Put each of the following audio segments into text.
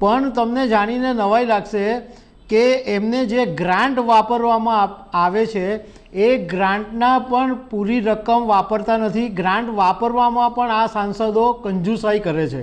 પણ તમને જાણીને નવાઈ લાગશે કે એમને જે ગ્રાન્ટ વાપરવામાં આવે છે, એ ગ્રાન્ટના પણ પૂરી રકમ વાપરતા નથી. ગ્રાન્ટ વાપરવામાં પણ આ સાંસદો કંજુસાઈ કરે છે.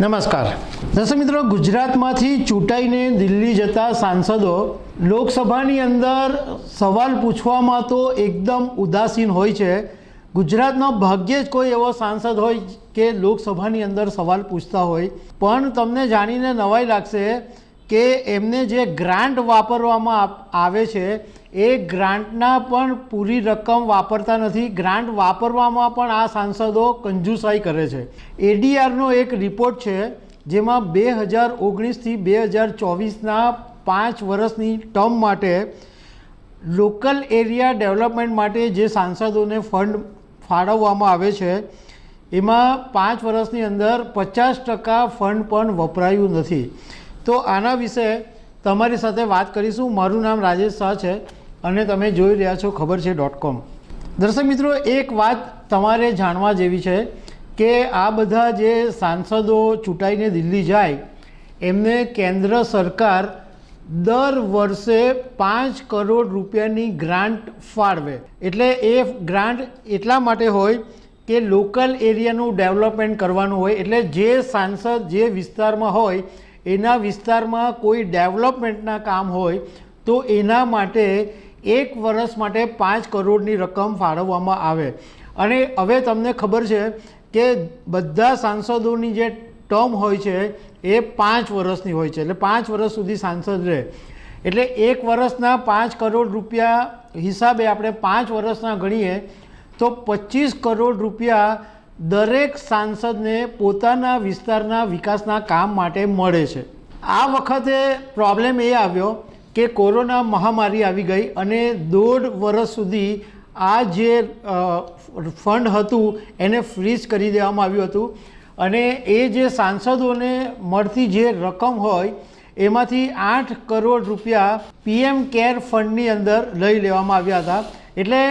નમસ્કાર. દર્શક મિત્રો, ગુજરાતમાંથી ચૂંટાઈને દિલ્હી જતા સાંસદો લોકસભાની અંદર સવાલ પૂછવામાં તો એકદમ ઉદાસીન હોય છે. ગુજરાતનો ભાગ્યે જ કોઈ એવો સાંસદ હોય કે લોકસભાની અંદર સવાલ પૂછતા હોય. પણ તમને જાણીને નવાઈ લાગશે કે એમને જે ગ્રાન્ટ વાપરવામાં આવે છે, એ ગ્રાન્ટના પણ પૂરી રકમ વાપરતા નથી. ગ્રાન્ટ વાપરવામાં પણ આ સાંસદો કંજુસાઈ કરે છે. એડીઆરનો એક રિપોર્ટ છે, જેમાં બે હજાર ઓગણીસથી બે હજાર ચોવીસના પાંચ વર્ષની ટર્મ માટે લોકલ એરિયા ડેવલપમેન્ટ માટે જે સાંસદોને ફંડ ફાળવવામાં આવે છે. એમાં પાંચ વર્ષની અંદર પચાસ ટકા ફંડ પણ વપરાયું નથી. તો આના વિશે તમારી સાથે વાત કરીશું. મારું નામ રાજેશ શાહ છે અને તમે જોઈ રહ્યા છો ખબર છે ડોટ કોમ. દર્શક મિત્રો, એક વાત તમારે જાણવા જેવી છે કે આ બધા જે સાંસદો ચૂંટાઈને દિલ્હી જાય, એમને કેન્દ્ર સરકાર દર વર્ષે પાંચ કરોડ રૂપિયાની ગ્રાન્ટ ફાળવે. એટલે એ ગ્રાન્ટ એટલા માટે હોય કે લોકલ એરિયાનું ડેવલપમેન્ટ કરવાનું હોય. એટલે જે સાંસદ જે વિસ્તારમાં હોય, એના વિસ્તારમાં કોઈ ડેવલપમેન્ટના કામ હોય, તો એના માટે એક વર્ષ માટે પાંચ કરોડની રકમ ફાળવવામાં આવે. અને હવે તમને ખબર છે કે બધા સાંસદોની જે ટર્મ હોય છે એ પાંચ વર્ષની હોય છે. એટલે પાંચ વર્ષ સુધી સાંસદ રહે. એટલે એક વર્ષના પાંચ કરોડ રૂપિયા હિસાબે આપણે પાંચ વર્ષના ગણીએ, તો પચીસ કરોડ રૂપિયા દરેક સાંસદને પોતાના વિસ્તારના વિકાસના કામ માટે મળે છે. આ વખતે પ્રોબ્લેમ એ આવ્યો કે કોરોના મહામારી આવી ગઈ અને દોઢ વર્ષ સુધી આ જે ફંડ હતું એને ફ્રીઝ કરી દેવામાં આવ્યું હતું. અને એ જે સાંસદોને મળતી જે રકમ હોય, એમાંથી આઠ કરોડ રૂપિયા પીએમ કેર ફંડની અંદર લઈ લેવામાં આવ્યા હતા. એટલે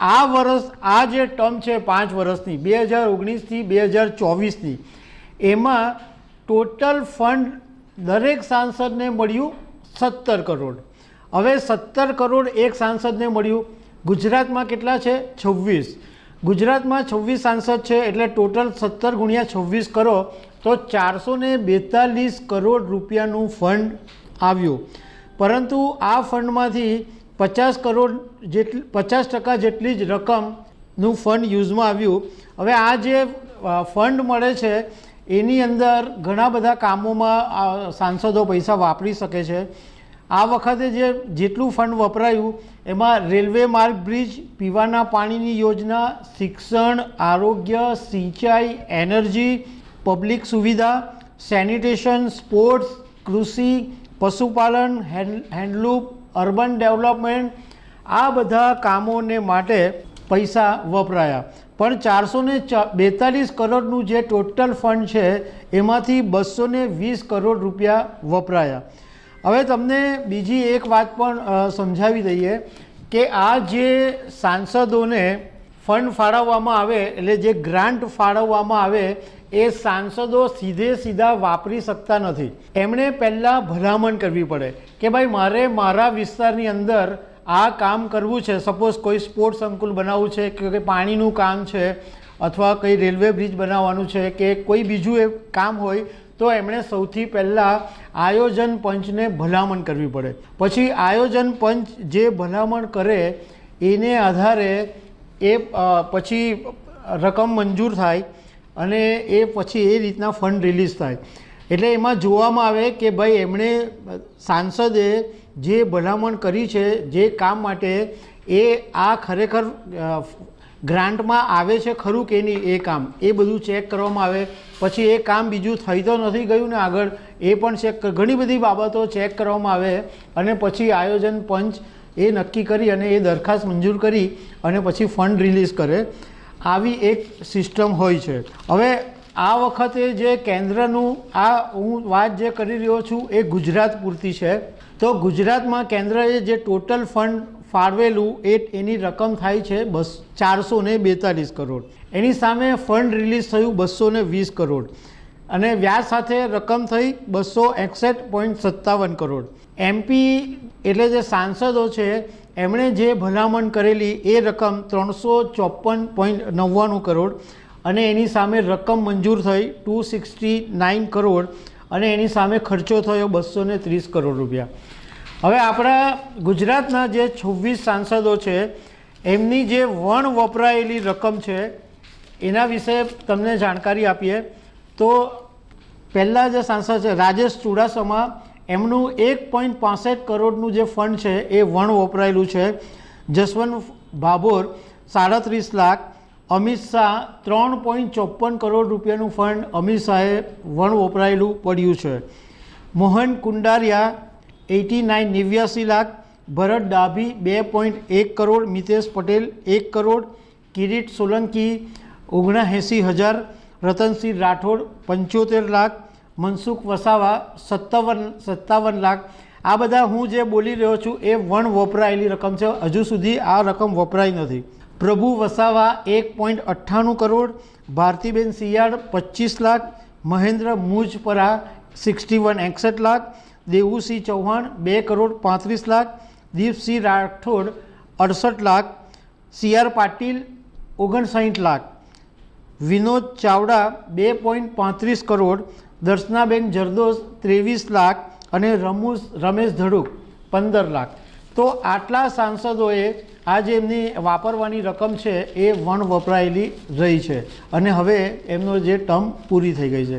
આ વર્ષ આ જે ટર્મ છે પાંચ વર્ષની બે હજાર ઓગણીસથી બે હજાર ચોવીસની, એમાં ટોટલ ફંડ દરેક સાંસદને મળ્યું સત્તર કરોડ. હવે સત્તર કરોડ એક સાંસદને મળ્યું. ગુજરાતમાં કેટલા છે? છવ્વીસ. ગુજરાતમાં છવ્વીસ સાંસદ છે એટલે ટોટલ સત્તર ગુણ્યા છવ્વીસ કરો તો ચારસો બેતાલીસ કરોડ રૂપિયાનું ફંડ આવ્યું. પરંતુ આ ફંડમાંથી પચાસ કરોડ જેટલી પચાસ ટકા જેટલી જ રકમનું ફંડ યુઝમાં આવ્યું. હવે આ જે ફંડ મળે છે, એની અંદર ઘણા બધા કામોમાં સાંસદો પૈસા વાપરી શકે છે. આ વખતે જે જેટલું ફંડ વપરાયું, એમાં રેલવે માર્ગ બ્રિજ પીવાના પાણીની યોજના, શિક્ષણ, આરોગ્ય, સિંચાઈ એનર્જી પબ્લિક સુવિધા સેનિટેશન સ્પોર્ટ્સ કૃષિ, પશુપાલન હેન્ડ હેન્ડલૂમ અર્બન ડેવલપમેન્ટ આ બધા કામોને માટે પૈસા વપરાયા. પણ ચારસો ને બેતાલીસ કરોડનું જે ટોટલ ફંડ છે, એમાંથી બસો વીસ કરોડ રૂપિયા વપરાયા. હવે તમને બીજી એક વાત પણ સમજાવી દઈએ કે આ જે સાંસદોને ફંડ ફાળવવામાં આવે, એટલે જે ગ્રાન્ટ ફાળવવામાં આવે, એ સાંસદો સીધે સીધા વાપરી શકતા નથી. એમણે પહેલાં ભલામણ કરવી પડે કે ભાઈ, મારે મારા વિસ્તારની અંદર આ કામ કરવું છે. સપોઝ કોઈ સ્પોર્ટ્સ સંકુલ બનાવવું છે, કે કે પાણીનું કામ છે, અથવા કંઈ રેલવે બ્રિજ બનાવવાનું છે, કે કોઈ બીજું એ કામ હોય તો એમણે સૌથી પહેલાં આયોજન પંચને ભલામણ કરવી પડે. પછી આયોજન પંચ જે ભલામણ કરે, એને આધારે એ પછી રકમ મંજૂર થાય અને એ પછી એ રીતના ફંડ રિલીઝ થાય. એટલે એમાં જોવામાં આવે કે ભાઈ એમણે સાંસદે જે ભલામણ કરી છે, જે કામ માટે એ આ ખરેખર ગ્રાન્ટમાં આવે છે ખરું કે નહીં એ કામ? એ બધું ચેક કરવામાં આવે. પછી એ કામ બીજું થઈ તો નથી ગયું ને આગળ એ પણ ચેક ઘણી બધી બાબતો ચેક કરવામાં આવે અને પછી આયોજન પંચ એ નક્કી કરી અને એ દરખાસ્ત મંજૂર કરી અને પછી ફંડ રિલીઝ કરે. આવી એક સિસ્ટમ હોય છે. હવે આ વખતે જે કેન્દ્રનું આ હું વાત જે કરી રહ્યો છું એ ગુજરાત પૂરતી છે. તો ગુજરાતમાં કેન્દ્રએ જે ટોટલ ફંડ ફાળવેલું એ એની રકમ થાય છે બસ ચારસો ને બેતાલીસ કરોડ. એની સામે ફંડ રિલીઝ થયું બસો વીસ કરોડ. અને વ્યાજ સાથે રકમ થઈ બસો એકસઠ પોઈન્ટ સત્તાવન કરોડ. એમપી એટલે જે સાંસદો છે, એમણે જે ભલામણ કરેલી એ રકમ ત્રણસો ચોપન પોઈન્ટ નવ્વાણું કરોડ અને એની સામે રકમ મંજૂર થઈ ટુ સિક્સટી નાઇન કરોડ અને એની સામે ખર્ચો થયો બસો ત્રીસ કરોડ રૂપિયા. હવે આપણા ગુજરાતના જે છવ્વીસ સાંસદો છે, એમની જે વણ વપરાયેલી રકમ છે, એના વિશે તમને જાણકારી આપીએ. તો પહેલાં જે સાંસદ છે, રાજેશ ચુડાસમા, એમનું એક પોઈન્ટ પાસઠ કરોડનું જે ફંડ છે, એ વણ વપરાયેલું છે. જસવંત ભાભોર, સાડત્રીસ લાખ. અમિત શાહ, ત્રણ પોઈન્ટ ચોપન કરોડ રૂપિયાનું ફંડ અમિત શાહે વણ વપરાયેલું પડ્યું છે. મોહન કુંડારિયા એટી નાઇન નેવ્યાસી લાખ, ભરત ડાભી બે પોઈન્ટ એક કરોડ, મિતેશ પટેલ એક કરોડ, કિરીટ સોલંકી ઓગણએંસી હજાર, રતનસિંહ રાઠોડ પંચોતેર લાખ, મનસુખ વસાવા સત્તાવન સત્તાવન લાખ. આ બધા હું જે બોલી રહ્યો છું એ વણ વપરાયેલી રકમ છે. હજુ સુધી આ રકમ વપરાઈ નથી. પ્રભુ વસાવા એક પોઈન્ટ અઠ્ઠાણું કરોડ, ભારતીબેન શિયાળ પચીસ લાખ, મહેન્દ્ર મુજપરા સિક્સટી વન એકસઠ લાખ દેવુસિંહ ચૌહાણ બે કરોડ પાંત્રીસ લાખ, દીપસિંહ રાઠોડ અડસઠ લાખ, સી આર પાટીલ ઓગણસાઠ લાખ. વિનોદ ચાવડા બે પોઈન્ટ પાંત્રીસ કરોડ, દર્શનાબેન જરદોસ ત્રેવીસ લાખ અને રમુસ રમેશ ધડુક પંદર લાખ. તો આટલા સાંસદોએ આ જે એમની વાપરવાની રકમ છે એ વણ વપરાયેલી રહી છે અને હવે એમનો જે ટર્મ પૂરી થઈ ગઈ છે.